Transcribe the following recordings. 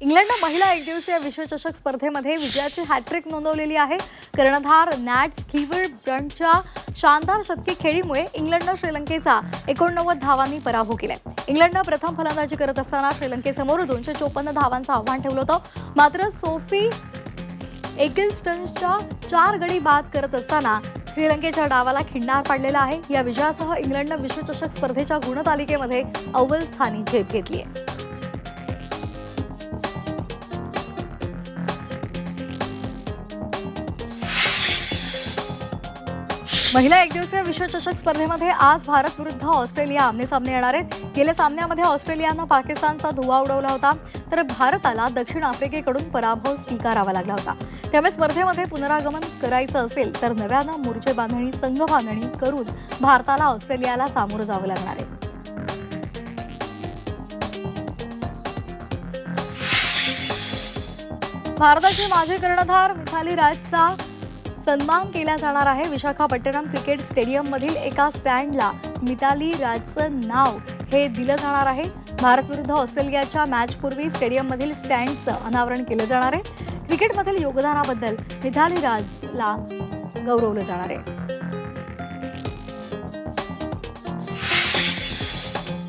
इंग्लंडनं महिला एकदिवसीय विश्वचषक स्पर्धेमध्ये विजयाची हॅट्रिक नोंदवलेली आहे. कर्णधार नॅट स्कीवर ब्रंटच्या शानदार शतकी खेळीमुळे इंग्लंडनं श्रीलंकेचा एकोणनव्वद धावांनी पराभव केलाय. इंग्लंडनं प्रथम फलंदाजी करत असताना श्रीलंकेसमोर दोनशे चोपन्न धावांचं आव्हान ठेवलं होतं. मात्र सोफी एकिल्स्टन्सच्या चार गडी बाद करत असताना श्रीलंकेच्या डावाला खिंडार पाडलेला आहे. या विजयासह इंग्लंडनं विश्वचषक स्पर्धेच्या गुणतालिकेमध्ये अव्वल स्थानी झेप घेतली आहे महिला एकदिवसीय विश्वचषक स्पर्धेमध्ये आज भारत विरुद्ध ऑस्ट्रेलिया आमनेसामने येणार आहेत. गेल्या सामन्यामध्ये ऑस्ट्रेलियानं पाकिस्तानचा धुवा उडवला होता. तर भारताला दक्षिण आफ्रिकेकडून पराभव स्वीकारावा लागला होता. त्यामुळे स्पर्धेमध्ये पुनरागमन करायचं असेल तर नव्यानं मोर्चे बांधणी संघ बांधणी करून भारताला ऑस्ट्रेलियाला सामोरं जावं लागणार आहे. भारताचे माजी कर्णधार मिथाली राजचा सन्मान केला जाणार आहे. विशाखापट्टणम क्रिकेट स्टेडियममधील एका स्टँडला मिताली राजचं नाव हे दिलं जाणार आहे. भारत विरुद्ध ऑस्ट्रेलियाच्या मॅचपूर्वी स्टेडियममधील स्टँडचं अनावरण केलं जाणार आहे. क्रिकेटमधील योगदानाबद्दल मिताली राजला गौरवलं जाणार आहे.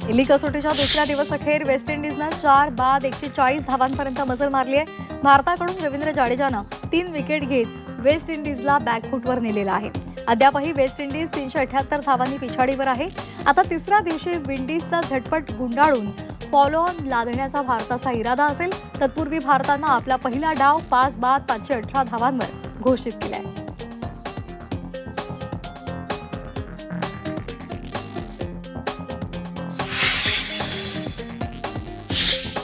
दिल्ली कसोटीच्या दुसऱ्या दिवस अखेर वेस्ट इंडिजनं चार बाद एकशे चाळीस धावांपर्यंत मजल मारली आहे. भारताकडून रवींद्र जाडेजानं तीन विकेट घेत वेस्ट इंडिजला बॅकफूटवर नेलेला आहे. अद्यापही वेस्ट इंडिज तीनशे अठ्याहत्तर धावांनी पिछाडीवर आहे. आता तिसऱ्या दिवशी विंडीजचा झटपट गुंडाळून फॉलो ऑन लादण्याचा भारताचा इरादा असेल तत्पूर्वी भारतानं आपला पहिला डाव पाच बाद पाचशे अठरा धावांवर घोषित केलाय.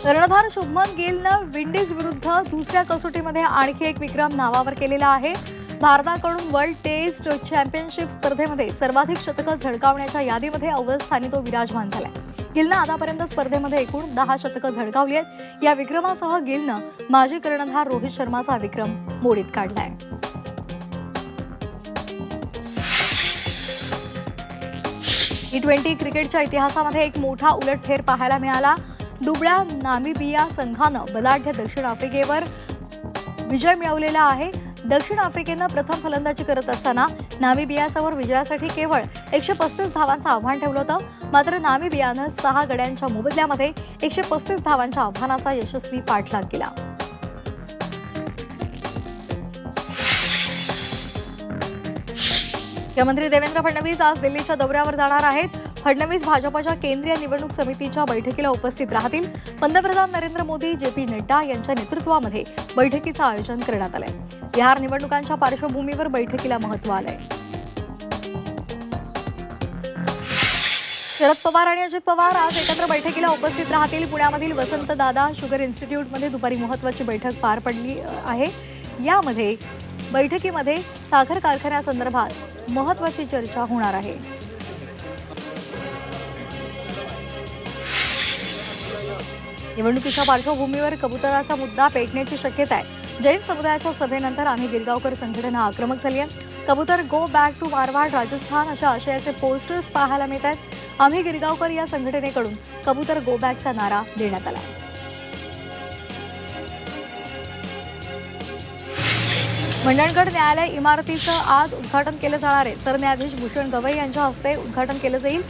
कर्णधार शुभमन गिलनं विंडीज विरुद्ध दुसऱ्या कसोटीमध्ये आणखी एक विक्रम नावावर केलेला आहे. भारताकडून वर्ल्ड टेस्ट चॅम्पियनशिप स्पर्धेमध्ये सर्वाधिक शतकं झळकावण्याच्या यादीमध्ये अव्वल स्थानी तो विराजमान झालाय. गिलनं आतापर्यंत स्पर्धेमध्ये एकूण दहा शतकं झळकावली आहेत. या विक्रमासह गिलनं माजी कर्णधार रोहित शर्माचा विक्रम मोडीत काढलाय. टी ट्वेंटी क्रिकेटच्या इतिहासामध्ये एक मोठा उलटफेर पाहायला मिळाला. दुबळ्या नामिबिया संघानं बलाढ्य दक्षिण आफ्रिकेवर विजय मिळवलेला आहे. दक्षिण आफ्रिकेनं प्रथम फलंदाजी करत असताना नामिबियासमोर विजयासाठी केवळ एकशे पस्तीस धावांचं आव्हान ठेवलं होतं. मात्र नामिबियानं सहा गड्यांच्या मोबदल्यामध्ये एकशे पस्तीस धावांच्या आव्हानाचा यशस्वी पाठलाग केला. मुख्यमंत्री देवेंद्र फडणवीस आज दिल्लीच्या दौऱ्यावर जाणार आहेत. फडणवीस भाजपाच्या केंद्रीय निवडणूक समितीच्या बैठकीला उपस्थित राहतील. पंतप्रधान नरेंद्र मोदी जे पी नड्डा यांच्या नेतृत्वामध्ये बैठकीचं आयोजन करण्यात आलंय. बिहार निवडणुकांच्या पार्श्वभूमीवर बैठकीला महत्त्व आलंय. शरद पवार आणि अजित पवार आज एकत्र बैठकीला उपस्थित राहतील. पुण्यामधील वसंतदादा शुगर इन्स्टिट्यूटमध्ये दुपारी महत्वाची बैठक पार पडली आहे. यामध्ये बैठकीमध्ये साखर कारखान्यासंदर्भात महत्वाची चर्चा होणार आहे. निवडणुकीच्या पार्श्वभूमीवर कबुतराचा मुद्दा पेटण्याची शक्यता आहे. जैन समुदायाच्या सभेनंतर आम्ही गिरगावकर संघटना आक्रमक झाली आहे. कबुतर go back to Marwar Rajasthan अशा आशयाचे पोस्टर्स पाहायला मिळत आहेत आम्ही गिरगावकर या संघटनेकडून कबुतर गो बॅकचा नारा देण्यात आला आहे. मंडणगड न्यायालय इमारतीचं आज उद्घाटन केलं जाणार आहे. सरन्यायाधीश भूषण गवई यांच्या हस्ते उद्घाटन केलं जाईल.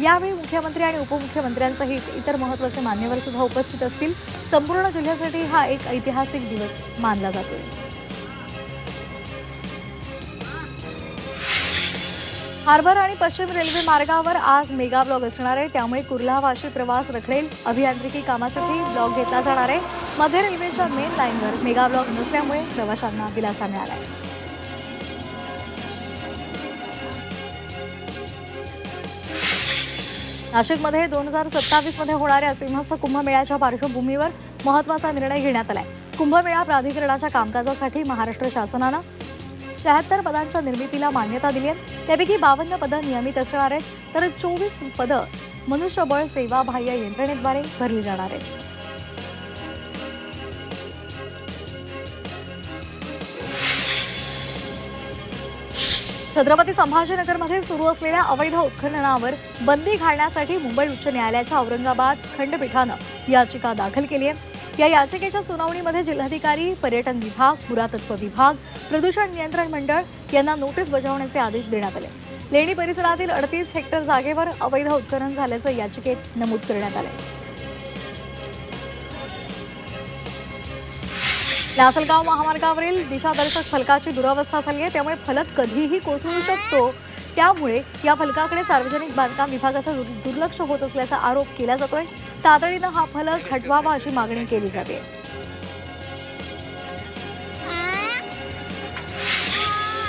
यावेळी मुख्यमंत्री आणि उपमुख्यमंत्र्यांसहित इतर महत्त्वाचे मान्यवर सुद्धा उपस्थित असतील. संपूर्ण जिल्ह्यासाठी हा एक ऐतिहासिक दिवस मानला जातोय. हार्बर आणि पश्चिम रेल्वे मार्गावर आज मेगा ब्लॉक असणार आहे. त्यामुळे कुर्ला वाशी प्रवास रखडेल. अभियांत्रिकी कामासाठी ब्लॉक घेतला जाणार आहे. मध्य रेल्वेच्या मेन लाईनवर मेगा ब्लॉक नसल्यामुळे प्रवाशांना दिलासा मिळाला आहे नाशिकमध्ये दोन हजार सत्तावीसमध्ये होणाऱ्या सिंहस्थ कुंभमेळ्याच्या पार्श्वभूमीवर महत्त्वाचा निर्णय घेण्यात आलाय. कुंभमेळा प्राधिकरणाच्या कामकाजासाठी महाराष्ट्र शासनानं शहात्तर पदांच्या निर्मितीला मान्यता दिली आहे. त्यापैकी बावन्न पदं नियमित असणार आहेत तर चोवीस पदं मनुष्यबळ सेवा बाह्य यंत्रणेद्वारे भरली जाणार आहेत. छत्रपती संभाजीनगरमध्ये सुरू असलेल्या अवैध उत्खननावर बंदी घालण्यासाठी मुंबई उच्च न्यायालयाच्या औरंगाबाद खंडपीठानं याचिका दाखल केली आहे. या याचिकेच्या सुनावणीमध्ये जिल्हाधिकारी पर्यटन विभाग पुरातत्व विभाग प्रदूषण नियंत्रण मंडळ यांना नोटीस बजावण्याचे आदेश देण्यात आले. लेणी परिसरातील अडतीस हेक्टर जागेवर अवैध उत्खनन झाल्याचं याचिकेत नमूद करण्यात आलंय. लासलगाव महामार्गावरील दिशादर्शक फलकाची दुरावस्था झाली आहे. त्यामुळे फलक कधीही कोसळू शकतो. त्यामुळे या फलकाकडे सार्वजनिक बांधकाम विभागाचं दुर्लक्ष होत असल्याचा आरोप केला जातोय. तातडीनं हा फलक हटवावा अशी मागणी केली जाते.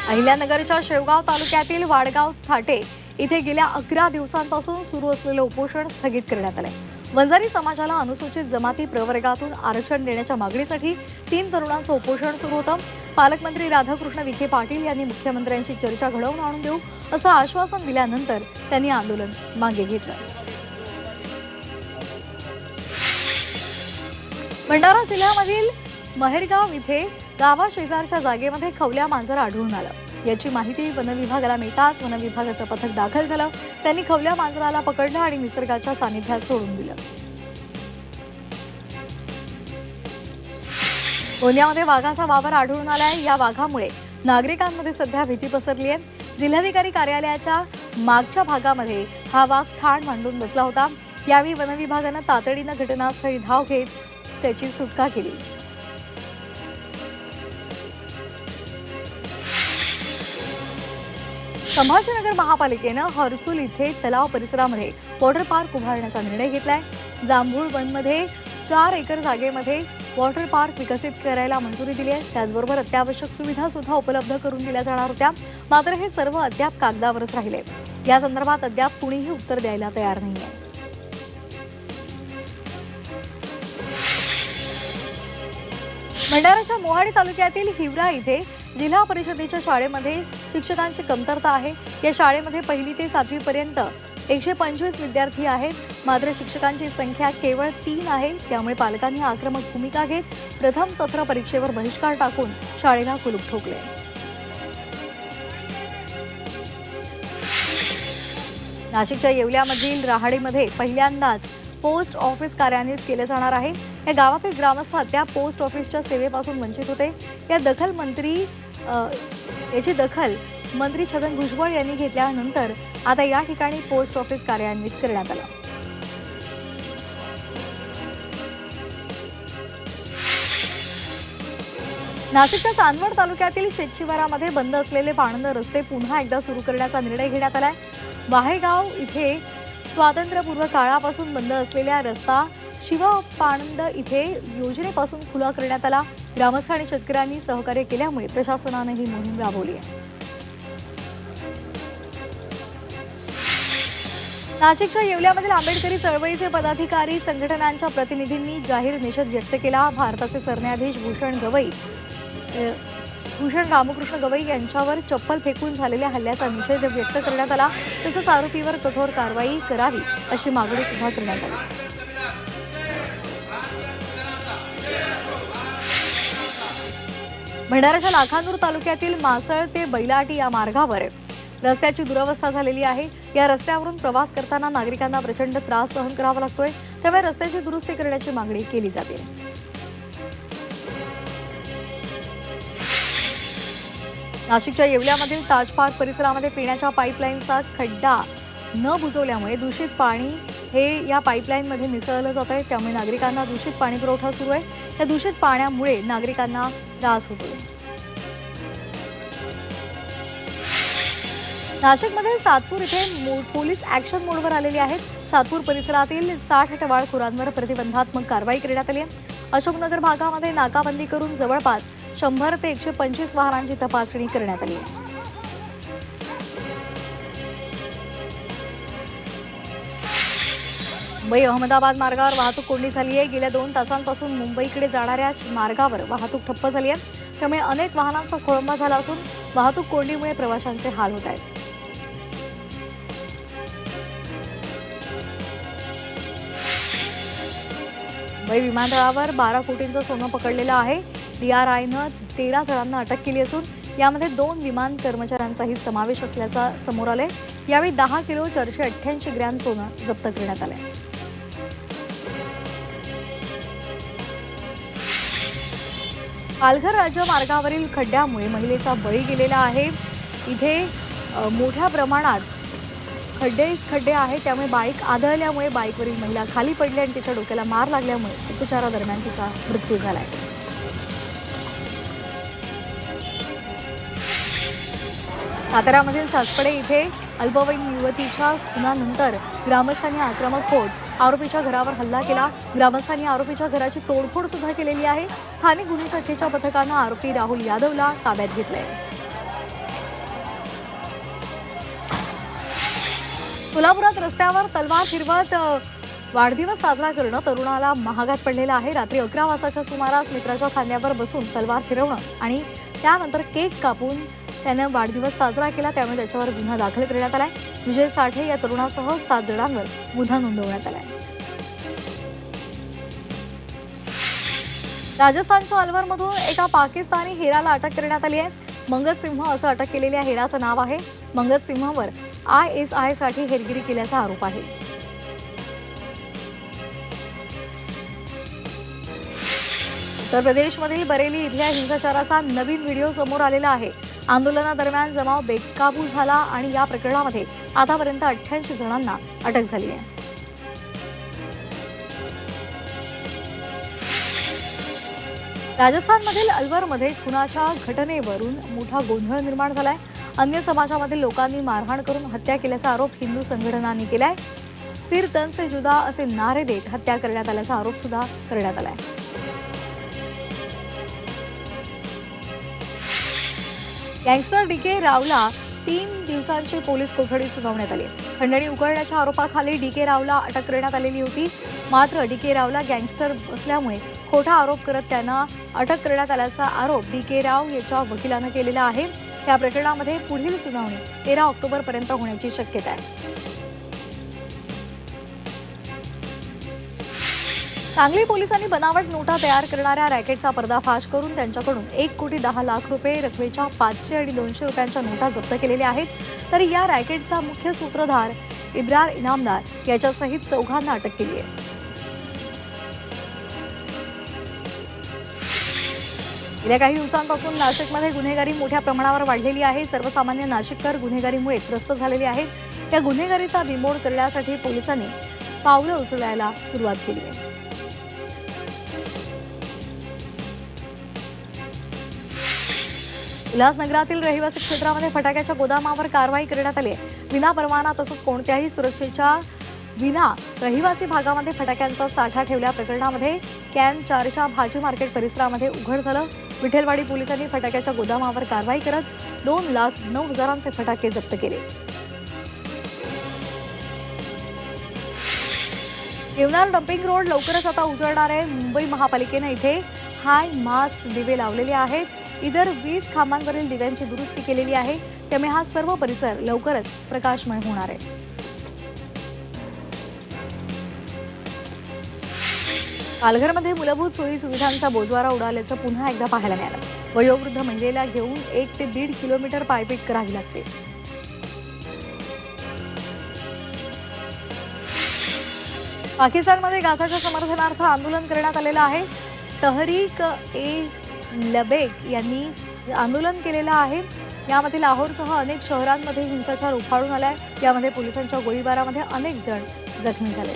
अहिल्यानगरच्या शेवगाव तालुक्यातील वाडगाव थाटे इथे गेल्या अकरा दिवसांपासून सुरू असलेलं उपोषण स्थगित करण्यात आलंय. वंजारी समाजाला अनुसूचित जमाती प्रवर्गातून आरक्षण देण्याच्या मागणीसाठी तीन तरुणांचं उपोषण सुरू होतं. पालकमंत्री राधाकृष्ण विखे पाटील यांनी मुख्यमंत्र्यांशी चर्चा घडवून आणून देऊ असं आश्वासन दिल्यानंतर त्यांनी आंदोलन मागे घेतलं. भंडारा जिल्ह्यामधील महेरगाव इथे गावाशेजारच्या जागेमध्ये खवल्या मांजर आढळून आलं. याची माहिती वनविभागाला मिळताच वनविभागाचं पथक दाखल झालं. त्यांनी खवल्या मांजराला पकडलं आणि निसर्गाच्या सानिध्यात सोडून दिलं. गोंदियामध्ये वाघाचा वावर आढळून आलाय. या वाघामुळे नागरिकांमध्ये सध्या भीती पसरली आहे. जिल्हाधिकारी कार्यालयाच्या मागच्या भागामध्ये हा वाघ ठाण मांडून बसला होता. यावेळी वनविभागानं तातडीनं घटनास्थळी धाव घेत त्याची सुटका केली. संभाजीनगर महापालिकेनं हर्सुल इथे तलाव परिसरामध्ये वॉटर पार्क उभारण्याचा निर्णय घेतलाय. जांभूळ वनमध्ये चार एकर जागेमध्ये वॉटर पार्क विकसित करायला मंजुरी दिली आहे. त्याचबरोबर अत्यावश्यक सुविधा सुद्धा उपलब्ध करून दिल्या जाणार होत्या. मात्र हे सर्व अद्याप कागदावरच राहिले. या संदर्भात अद्याप कुणीही उत्तर द्यायला तयार नाहीये. भंडाराच्या मोहाडी तालुक्यातील हिवरा इथे जिल्हा परिषदेच्या शाळेमध्ये शिक्षकांची कमतरता आहे. या शाळेमध्ये पहिली ते सातवीपर्यंत एकशे पंचवीस विद्यार्थी आहेत. मात्र शिक्षकांची संख्या केवळ तीन आहे. त्यामुळे पालकांनी आक्रमक भूमिका घेत प्रथम सत्र परीक्षेवर बहिष्कार टाकून शाळेला कुलूप ठोकले. नाशिकच्या येवल्यामधील रहाडीमध्ये पहिल्यांदाच पोस्ट ऑफिस कार्यान्वित केले जाणार आहे. या गावातील ग्रामस्थ अद्याप पोस्ट ऑफिसच्या सेवेपासून वंचित होते. या दखल मंत्री याची दखल मंत्री छगन भुजबळ यांनी घेतल्यानंतर आता या ठिकाणी पोस्ट ऑफिस कार्यान्वित करण्यात आलं. नाशिकच्या चांदवड तालुक्यातील शेतशिवारामध्ये बंद असलेले पाणंद रस्ते पुन्हा एकदा सुरू करण्याचा निर्णय घेण्यात आलाय. वाहेगाव इथे स्वातंत्र्यपूर्व काळापासून बंद असलेल्या रस्ता शिवपाणंद इथे योजनेपासून खुला करण्यात आला. ग्रामस्थ आणि शेतकऱ्यांनी सहकार्य केल्यामुळे प्रशासनानं ही मोहीम राबवली आहे. नाशिकच्या येवल्यामधील आंबेडकरी चळवळीचे पदाधिकारी संघटनांच्या प्रतिनिधींनी जाहीर निषेध व्यक्त केला. भारताचे सरन्यायाधीश भूषण गवई भूषण रामकृष्ण गवई यांच्यावर चप्पल फेकून झालेल्या हल्ल्याचा निषेध व्यक्त करण्यात आला. तसंच आरोपीवर कठोर कारवाई करावी अशी मागणी सुद्धा करण्यात आली. भंडाऱ्याच्या लाखांदूर तालुक्यातील मासळ ते बैलाटी या मार्गावर. रस्त्याची दुरवस्था झालेली आहे. या रस्त्यावरून प्रवास करताना नागरिकांना प्रचंड त्रास सहन करावा लागतोय. त्यामुळे रस्त्याची दुरुस्ती करण्याची मागणी केली जाते. नाशिकच्या येवल्यामधील ताज परिसरामध्ये पिण्याच्या पाईपलाईनचा खड्डा न बुजवल्यामुळे दूषित पाणी हे या पाईपलाईनमध्ये मिसळलं जात आहे. त्यामुळे नागरिकांना दूषित पाणी पुरवठा सुरू आहे. या दूषित पाण्यामुळे नागरिकांना त्रास होतोय नाशिकमध्ये सातपूर इथे मो- पोलीस ऍक्शन मोडवर आलेले आहेत. सातपूर परिसरातील साठ टवाळखोरांवर प्रतिबंधात्मक कारवाई करण्यात आली आहे. अशोकनगर भागामध्ये नाकाबंदी करून जवळपास शंभर ते एकशे पंचवीस वाहनांची तपासणी करण्यात आली आहे. मुंबई अहमदाबाद मार्गावर वाहतूक कोंडी झाली आहे. गेल्या दोन तासांपासून मुंबईकडे जाणाऱ्या मार्गावर वाहतूक ठप्प झाली आहे. त्यामुळे अनेक वाहनांचा खोळंबा झाला असून वाहतूक कोंडीमुळे प्रवाशांचे हाल होत आहेत. मुंबई विमानतळावर बारा कोटींचं सोनं पकडलेलं आहे. डीआरआयनं तेरा जणांना अटक केली असून यामध्ये दोन विमान कर्मचाऱ्यांचाही समावेश असल्याचा समोर आले यावेळी दहा किलो चारशे अठ्ठ्याऐंशी ग्रॅम सोनं जप्त करण्यात आलंय. पालघर राज्य मार्गावरील खड्ड्यामुळे महिलेचा बळी गेलेला आहे. इथे मोठ्या प्रमाणात खड्डेच खड्डे आहेत. त्यामुळे बाईक आदळल्यामुळे बाईकवरील महिला खाली पडली आणि तिच्या डोक्याला मार लागल्यामुळे उपचारादरम्यान तिचा मृत्यू झाला आहे. साताऱ्यामधील सासपडे इथे अल्पवयीन युवतीच्या खुनानंतर ग्रामस्थांनी आक्रमक होत आरोपीच्या घरावर हल्ला केला. ग्रामस्थांनी आरोपीच्या घराची तोडफोड सुद्धा केलेली आहे. स्थानिक गुन्हे शाखेच्या पथकानं आरोपी राहुल यादवला ताब्यात घेतलंय. सोलापुरात रस्त्यावर तलवार फिरवत वाढदिवस साजरा करणं तरुणाला महागात पडलेलं आहे. रात्री अकरा वाजताच्या सुमारास मित्राच्या खांद्यावर बसून तलवार फिरवणं आणि त्यानंतर केक कापून त्यानं वाढदिवस साजरा केला. त्यामुळे त्याच्यावर गुन्हा दाखल करण्यात आलाय. विजय साठे या तरुणासह सात जणांवर गुन्हा नोंदवण्यात आलाय. राजस्थानच्या अलवरमधून एका पाकिस्तानी हेराला अटक करण्यात आली आहे. मंगत सिंह असं अटक केलेल्या हेराचं नाव आहे. मंगत सिंहावर आय एस आयसाठी हेरगिरी केल्याचा आरोप आहे. उत्तर प्रदेशमधील बरेली इथल्या हिंसाचाराचा नवीन व्हिडिओ समोर आलेला आहे. आंदोलनादरम्यान जमाव बेकाबू झाला आणि या प्रकरणामध्ये आतापर्यंत अठ्ठ्याऐंशी जणांना अटक झाली आहे. राजस्थानमधील अलवरमध्ये खुनाच्या घटनेवरून मोठा गोंधळ निर्माण झालाय. अन्य समाजामधील लोकांनी मारहाण करून हत्या केल्याचा आरोप हिंदू संघटनांनी केलाय. सिर तन से जुदा असे नारे देत हत्या करण्यात आल्याचा आरोप सुद्धा करण्यात आलाय. गँगस्टर डी के रावला तीन दिवसांची पोलीस कोठडी सुनावण्यात आली. खंडणी उकळण्याच्या आरोपाखाली डी के रावला अटक करण्यात आलेली होती. मात्र डी के रावला गँगस्टर असल्यामुळे खोटा आरोप करत त्यांना अटक करण्यात आल्याचा आरोप डी के राव याच्या वकिलानं केलेला आहे. या प्रकरणामध्ये पुढील सुनावणी तेरा ऑक्टोबरपर्यंत होण्याची शक्यता आहे. सांगली पोलिसांनी बनावट नोटा तयार करणाऱ्या रॅकेटचा पर्दाफाश करून त्यांच्याकडून एक कोटी दहा लाख रुपये रकमेच्या पाचशे आणि दोनशे रुपयांच्या नोटा जप्त केलेल्या आहेत. तर या रॅकेटचा मुख्य सूत्रधार इब्रार इनामदार याच्यासहित चौघांना अटक केली आहे. गेल्या काही दिवसांपासून नाशिकमध्ये गुन्हेगारी मोठ्या प्रमाणावर वाढलेली आहे. सर्वसामान्य नाशिककर गुन्हेगारीमुळे त्रस्त झालेले आहेत. त्या गुन्हेगारीचा बिमोड करण्यासाठी पोलिसांनी पावलं उचलायला सुरुवात केली आहे. उल्हासनगरातील रहिवासी क्षेत्रामध्ये फटाक्याच्या गोदामावर कारवाई करण्यात आली आहे. विना परवाना तसंच कोणत्याही सुरक्षेच्या विना रहिवासी भागामध्ये फटाक्यांचा साठा ठेवल्या प्रकरणामध्ये कॅन चारच्या भाजी मार्केट परिसरामध्ये उघड झालं. विठ्ठलवाडी पोलिसांनी फटाक्याच्या गोदामावर कारवाई करत दोन लाख नऊ हजारांचे फटाके जप्त केले. येवनार डम्पिंग रोड लवकरच आता उजळणार आहे. मुंबई महापालिकेनं इथे हाय मास्ट दिवे लावलेले आहेत. इतर वीज खांबांवरील दिव्यांची दुरुस्ती केलेली आहे. त्यामुळे हा सर्व परिसर लवकरच प्रकाशमय होणार आहे. पालघरमध्ये मूलभूत सोयी सुविधांचा बोजवारा उडाल्याचं पुन्हा एकदा पाहायला मिळालं. वयोवृद्ध महिलेला घेऊन एक ते दीड किलोमीटर पायपीट करावी लागते. पाकिस्तानमध्ये गाझाच्या समर्थनार्थ आंदोलन करण्यात आलेलं आहे. तहरीक ए लबेक यांनी आंदोलन केलेलं आहे. यामध्ये लाहोरसह अनेक शहरांमध्ये हिंसाचार उफाळून आलाय. यामध्ये पोलिसांच्या गोळीबारामध्ये अनेक जण जखमी झाले.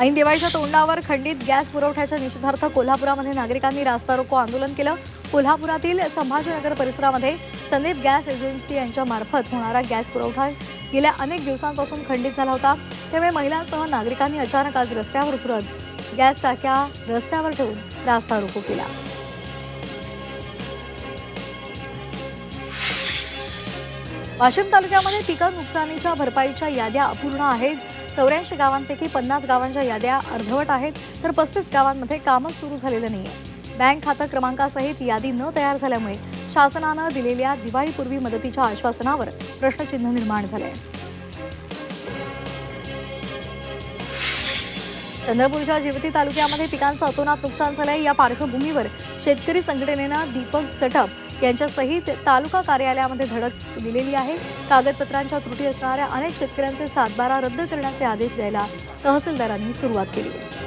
ऐन दिवाळीच्या तोंडावर खंडित गॅस पुरवठ्याच्या निषेधार्थ कोल्हापुरामध्ये नागरिकांनी रास्ता रोको आंदोलन केलं. कोल्हापुरातील संभाजीनगर परिसरामध्ये संदीप गॅस एजन्सी यांच्या मार्फत होणारा गॅस पुरवठा गेल्या अनेक दिवसांपासून खंडित झाला होता. त्यामुळे महिलांसह नागरिकांनी अचानक आज रस्त्यावर उतरत गॅस टाक्या रस्त्यावर ठेवून रास्ता रोको केला. वाशिम तालुक्यामध्ये पिक नुकसानीच्या भरपाईच्या याद्या अपूर्ण आहेत. चौऱ्याऐंशी गावांपैकी पन्नास गावांच्या याद्या अर्धवट आहेत. तर पस्तीस गावांमध्ये कामच सुरू झालेलं नाहीये. बँक खातं क्रमांकासहित यादी न तयार झाल्यामुळे शासनानं दिलेल्या दिवाळीपूर्वी मदतीच्या आश्वासनावर प्रश्नचिन्ह निर्माण झालंय. चंद्रपूरच्या जिवती तालुक्यामध्ये पिकांचं अतोनात नुकसान झालंय. या पार्श्वभूमीवर शेतकरी संघटनेनं दीपक चटप यांच्यासहित तालुका कार्यालयामध्ये धडक दिलेली आहे. कागदपत्रांच्या त्रुटी असणाऱ्या अनेक शेतकऱ्यांचे सातबारा रद्द करण्याचे आदेश द्यायला तहसीलदारांनी सुरुवात केली. आहे